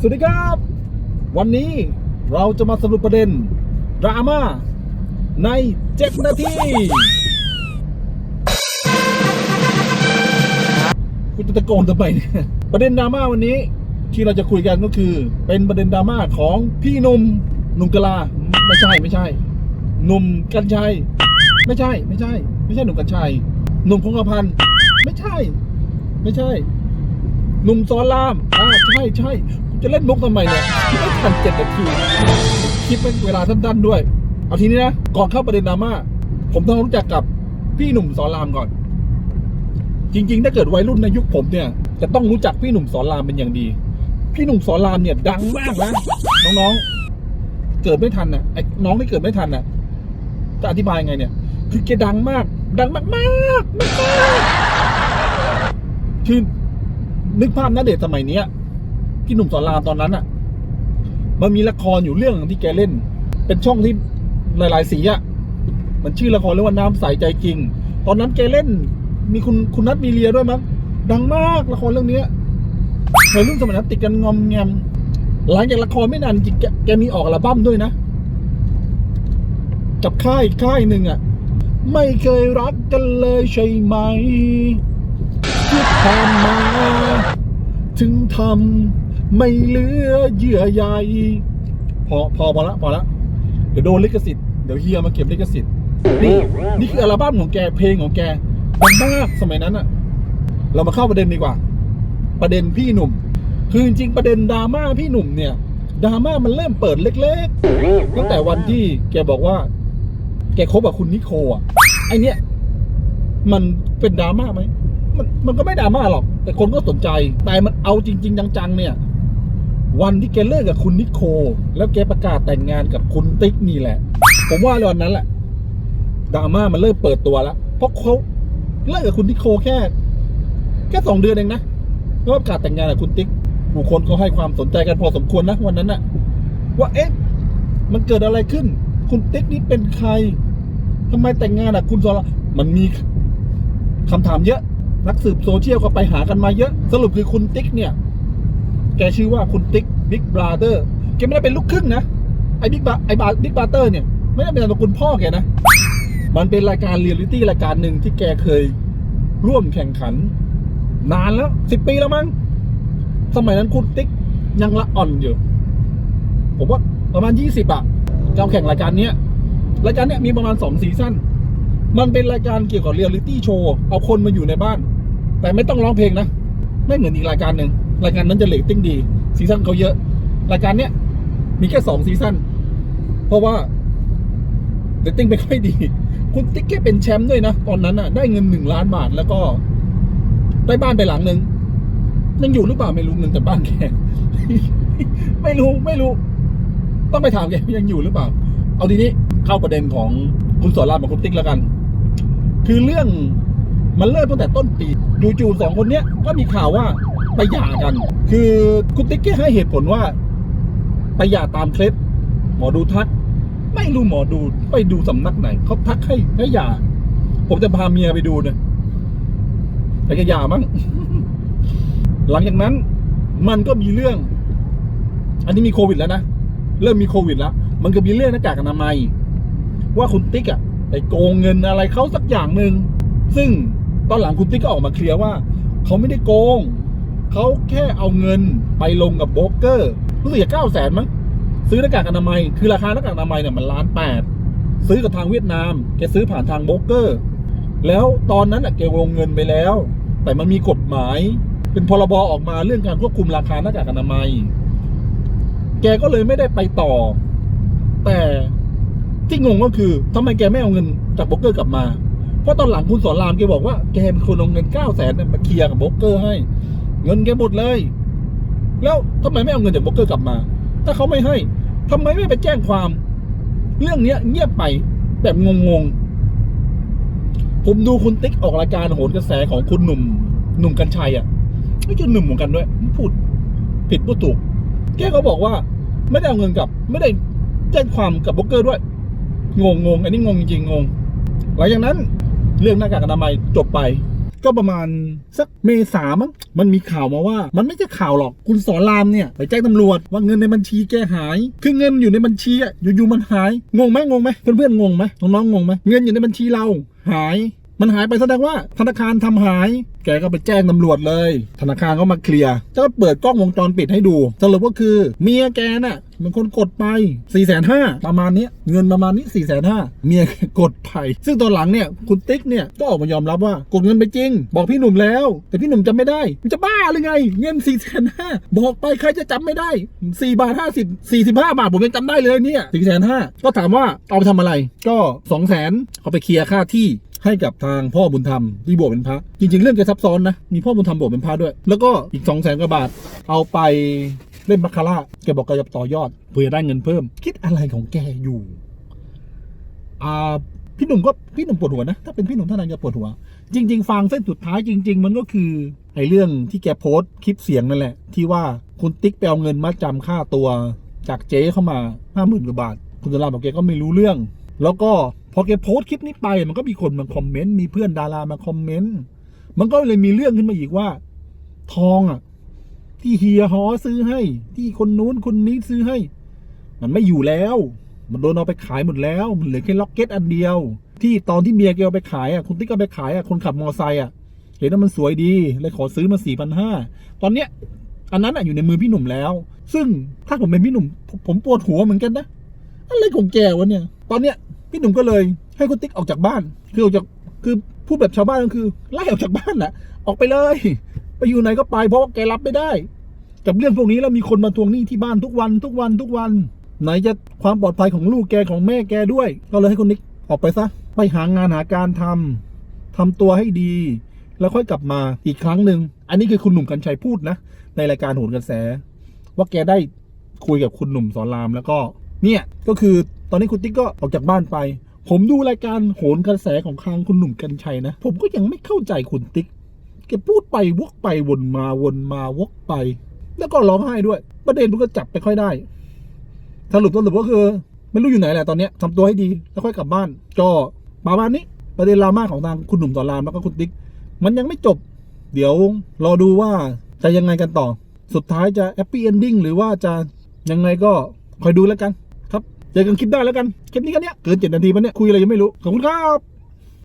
สวัสดีครับ วันนี้เราจะมาสรุปประเด็น ดราม่าใน 7 นาที คุณจะตะโกนทำไมเนี่ยประเด็นดราม่าวันนี้ที่เราจะคุยกันก็คือ เป็นประเด็นดราม่าของพี่หนุ่มหนุ่มกะลาไม่ใช่ไม่ใช่หนุ่มกัญชัย ไม่ใช่ไม่ใช่ ไม่ใช่หนุ่มกัญชัยหนุ่มคงกระพันธ์ไม่ใช่ ไม่ใช่หนุ่มสอนรามอ่าใช่ใช่ จะเล่นมุกทำไมเนี่ยไม่ทันเจ็ดนาทีคิดเป็นเวลาสั้นๆด้วย เอาทีนี้นะ ก่อนเข้าประเด็นดราม่าผมต้องรู้จักกับพี่หนุ่มสอนรามก่อน จริง ๆ ถ้าเกิดวัยรุ่นในยุคผมเนี่ย จะต้องรู้จักพี่หนุ่มสอนรามเป็นอย่างดี พี่หนุ่มสอนรามเนี่ยดังมากนะน้องๆ เกิดไม่ทันนะไอ้น้องที่เกิดไม่ทันนะจะอธิบายไงเนี่ย คือแกดังมาก ดังมากๆมากๆคือนึกภาพนาเดชสมัยเนี้ย พี่หนุ่มสอนรามตอนนั้นอะมันมีละครอยู่เรื่องที่แกเล่น เป็นช่องที่หลาย ๆ สีอะมันชื่อละครเรื่องว่าน้ำใสใจจริง ตอนนั้นแกเล่น มีคุณคุณนัทมีเลียด้วยมั้งดังมากละครเรื่องเนี้ยวัยรุ่นสมัยนั้นติดกันงอมแงมหลังจากละครไม่นานจริงแกแกมีออกอัลบั้มด้วยนะกับค่ายค่ายหนึ่งอะไม่เคยรักกันเลยใช่ไหมที่ผ่านมา ถึงทำ ไม่เหลือเยื่อใยพอพอพอละพอละเดี๋ยวโดนลิขสิทธิ์เดี๋ยวเฮียมาเก็บลิขสิทธิ์นี่นี่คืออัลบั้มของแกเพลงของแกดังมากสมัยนั้นอะเรามาเข้าประเด็นดีกว่า ประเด็นพี่หนุ่ม คือจริงประเด็นดราม่าพี่หนุ่มเนี่ยดราม่ามันเริ่มเปิดเล็กๆตั้งแต่วันที่แกบอกว่า แกคบกับคุณนิโคอะไอเนี้ยมันเป็นดราม่าไหมมันมันก็ไม่ดราม่าหรอก แต่คนก็สนใจ แต่มันเอาจริง ๆ จังๆเนี่ย วันที่แกเลิกกับคุณนิโค แล้วแกประกาศแต่งงานกับคุณติ๊กนี่แหละ ผมว่าวันนั้นแหละดราม่ามันเริ่มเปิดตัวแล้ว เพราะเขาเลิกกับคุณนิโคแค่ แค่สองเดือนเองนะแล้วประกาศแต่งงานกับคุณติ๊กผู้คนเขาให้ความสนใจกันพอสมควรนะวันนั้นน่ะ ว่าเอ๊ะมันเกิดอะไรขึ้น คุณติ๊กนี่เป็นใครทำไมแต่งงานกับคุณซอลมันมีคำถามเยอะ นักสืบโซเชียลก็ไปหากันมาเยอะ สรุปคือคุณติ๊กเนี่ย แกชื่อว่าคุณติ๊กบิ๊กบราเดอร์แกไม่ได้เป็นลูกครึ่งนะ ไอ้บิ๊กบาไอ้บาบิ๊กบราเตอร์เนี่ย ไม่ได้เป็นนามสกุลพ่อแกนะ มันเป็นรายการเรียลลิตี้รายการหนึ่งที่แกเคยร่วมแข่งขัน นานแล้วสิบปีแล้วมั้งสมัยนั้นคุณติ๊กยังละอ่อนอยู่ ผมว่าประมาณยี่สิบอะเจ้าแข่งรายการเนี้ยรายการเนี้ยมีประมาณสองซีซั่นมันเป็นรายการเกี่ยวกับเรียลลิตี้โชว์เอาคนมาอยู่ในบ้าน แต่ไม่ต้องร้องเพลงนะ ไม่เหมือนอีกรายการหนึ่ง รายการนั้นจะเรตติ้งดีซีซั่นเขาเยอะ รายการเนี้ยมีแค่สองซีซั่นเพราะว่าเรตติ้งไม่ค่อยดี คุณติ๊กแกเป็นแชมป์ด้วยนะ ตอนนั้นอะ ได้เงินหนึ่งล้านบาทแล้วก็ ได้บ้านไปหลังหนึ่งยังอยู่หรือเปล่าไม่รู้เงินแต่บ้านแกไม่รู้ไม่รู้ ต้องไปถามแกยังอยู่หรือเปล่า เอาทีนี้เข้าประเด็นของคุณสอนรามกับคุณติ๊กแล้วกัน คือเรื่องมันเริ่มตั้งแต่ต้นปีจู่ๆสองคนเนี้ยก็มีข่าวว่า ไปหย่ากัน คือคุณติ๊กให้เหตุผลว่า ไปหย่าตามเคล็ดหมอดูทัก ไม่รู้หมอดูไปดูสำนักไหนเขาทักให้ให้หย่า ผมจะพาเมียไปดูนะแต่แกหย่ามั้งหลังจากนั้น มันก็มีเรื่อง อันนี้มีโควิดแล้วนะเริ่มมีโควิดแล้ว มันก็มีเรื่องหน้ากากอนามัย ว่าคุณติ๊กอะไปโกงเงินอะไรเขาสักอย่างหนึ่งซึ่งตอนหลังคุณติ๊กก็ออกมาเคลียร์ว่า เขาไม่ได้โกง เขาแค่เอาเงินไปลงกับโบรกเกอร์รู้สึกจะเก้าแสนมั้งซื้อหน้ากากอนามัย คือราคาหน้ากากอนามัยเนี่ยมันล้านแปดซื้อกับทางเวียดนามแกซื้อผ่านทางโบรกเกอร์ แล้วตอนนั้นอะแกวงเงินไปแล้ว แต่มันมีกฎหมาย เป็นพรบออกมาเรื่องการควบคุมราคาหน้ากากอนามัย แกก็เลยไม่ได้ไปต่อ แต่ที่งงก็คือทำไมแกไม่เอาเงินจากโบรกเกอร์กลับมา เพราะตอนหลังคุณสอนรามแกบอกว่าแกเป็นคนเอาเงินเก้าแสนมาเคลียร์กับโบรกเกอร์ให้ เงินแกหมดเลย แล้วทำไมไม่เอาเงินจากโบรกเกอร์กลับมา ถ้าเขาไม่ให้ทำไมไม่ไปแจ้งความ เรื่องเนี้ยเงียบไปแบบงงๆ ผมดูคุณติ๊กออกรายการโหนกระแสของคุณหนุ่ม หนุ่มกัญชัยอะไม่ใช่หนุ่มเหมือนกันด้วย พูดผิดพูดถูก แกก็บอกว่า ไม่ได้เอาเงินกลับ ไม่ได้แจ้งความกับโบรกเกอร์ด้วย งงงอันนี้งงจริงๆงง หลังจากนั้นเรื่องหน้ากากอนามัยจบไป ก็ประมาณสักเมษามั้งมันมีข่าวมาว่า มันไม่ใช่ข่าวหรอกคุณสอนรามเนี่ยไปแจ้งตำรวจว่าเงินในบัญชีแกหาย คือเงินอยู่ในบัญชีอะอยู่ๆมันหายงงไหมงงไหมเพื่อนๆงงไหมน้องๆงงไหมเงินอยู่ในบัญชีเราหาย มันหายไปแสดงว่าธนาคารทำหาย แกก็ไปแจ้งตำรวจเลย ธนาคารก็มาเคลียร์ก็เปิดกล้องวงจรปิดให้ดูสรุปก็คือเมียแกน่ะเป็นคนกดไป4ี่แสนห้าประมาณนี้เงินประมาณนี้4ี่แสนห้าเมียกดไปซึ่งตอนหลังเนี่ยคุณติ๊กเนี่ยก็ออกมายอมรับว่ากดเงินไปจริง บอกพี่หนุ่มแล้ว แต่พี่หนุ่มจำไม่ได้มันจะบ้าหรือไง เงิน4ี่แสนห้าบอกไปใครจะจำไม่ได้4บาท50 45 บาทผมยังจำได้เลยเนี่ย4ี่แสนห้าก็ถามว่าเอาไปทำอะไร ก็2องแสนเอาไปเคลียร์ค่าที่ ให้กับทางพ่อบุญธรรมที่บวชเป็นพระจริง ๆ เรื่องแกซับซ้อนนะมีพ่อบุญธรรมบวชเป็นพระด้วย แล้วก็อีกสองแสนกว่าบาทเอาไปเล่นบัคคาร่าแกบอกแกจะต่อยอดเพื่อได้เงินเพิ่ม คิดอะไรของแกอยู่อ่าพี่หนุ่มก็พี่หนุ่มปวดหัวนะถ้าเป็นพี่หนุ่มท่านนั้นจะปวดหัว จริง ๆ ฟังเส้นสุดท้ายจริง ๆ มันก็คือไอ้เรื่องที่แกโพสต์คลิปเสียงนั่นแหละ ที่ว่าคุณติ๊กไปเอาเงินมาจำค่าตัวจากเจ๊เข้ามาห้าหมื่นกว่าบาท คุณสลาบอกแกก็ไม่รู้เรื่อง แล้วก็ อแกโพสต์คลิปนี้ไปมันก็มีคนมาคอมเมนต์มีเพื่อนดารามาคอมเมนต์มันก็เลยมีเรื่องขึ้นมาอีกว่า ทองอะ ที่เฮียฮอซื้อให้ ที่คนนู้นคนนี้ซื้อให้ มันไม่อยู่แล้ว มันโดนเอาไปขายหมดแล้วมันเหลือแค่ล็อกเก็ตอันเดียว ที่ตอนที่เมียแกเอาไปขายอะคุณติ๊กเอาไปขายอะคนขับมอไซค์อะเห็นว่ามันสวยดีเลยขอซื้อมาสี่พันห้าตอนเนี้ยอันนั้นอะอยู่ในมือพี่หนุ่มแล้ว ซึ่งถ้าผมเป็นพี่หนุ่ม ผมผมปวดหัวเหมือนกันนะอะไรของแกวะเนี่ย ตอนเนี้ย พี่หนุ่มก็เลยให้คุณติ๊กออกจากบ้าน คือออกจากคือพูดแบบชาวบ้านก็คือไล่ออกจากบ้านน่ะออกไปเลย ไปอยู่ไหนก็ไป เพราะว่าแกรับไม่ได้ กับเรื่องพวกนี้แล้วมีคนมาทวงหนี้ที่บ้านทุกวันทุกวันทุกวัน ไหนจะความปลอดภัยของลูกแกของแม่แกด้วย ก็เลยให้คุณนิกออกไปซะไปหางานหาการทำทำตัวให้ดี แล้วค่อยกลับมาอีกครั้งหนึ่งอันนี้คือคุณหนุ่มกัญชัยพูดนะ ในรายการโหนกระแส ว่าแกได้คุยกับคุณหนุ่มสอนรามแล้วก็ เนี่ยก็คือ ตอนนี้คุณติ๊กก็ออกจากบ้านไป ผมดูรายการโหนกระแสของทางคุณหนุ่มกัญชัยนะ ผมก็ยังไม่เข้าใจคุณติ๊กแกพูดไปวกไปวนมาวนมาวกไป แล้วก็ร้องไห้ด้วย ประเด็นมันก็จับไปค่อยได้สรุปสรุปก็คือ ไม่รู้อยู่ไหนแหละตอนนี้ยทำตัวให้ดีแล้วค่อยกลับบ้านก็ประมาณนี้ประเด็นราม่าของทางคุณหนุ่มสอรามแล้วก็คุณติ๊ก มันยังไม่จบ เดี๋ยวรอดูว่าจะยังไงกันต่อ สุดท้ายจะแฮปปี้เอนดิ้งหรือว่าจะยังไงก็คอยดูแล้วกัน เจอกันคลิปได้แล้วกัน คลิปนี้กันเนี้ยเกินเจ็ดนาทีมันเนี้ยคุยอะไรยังไม่รู้ ขอบคุณครับ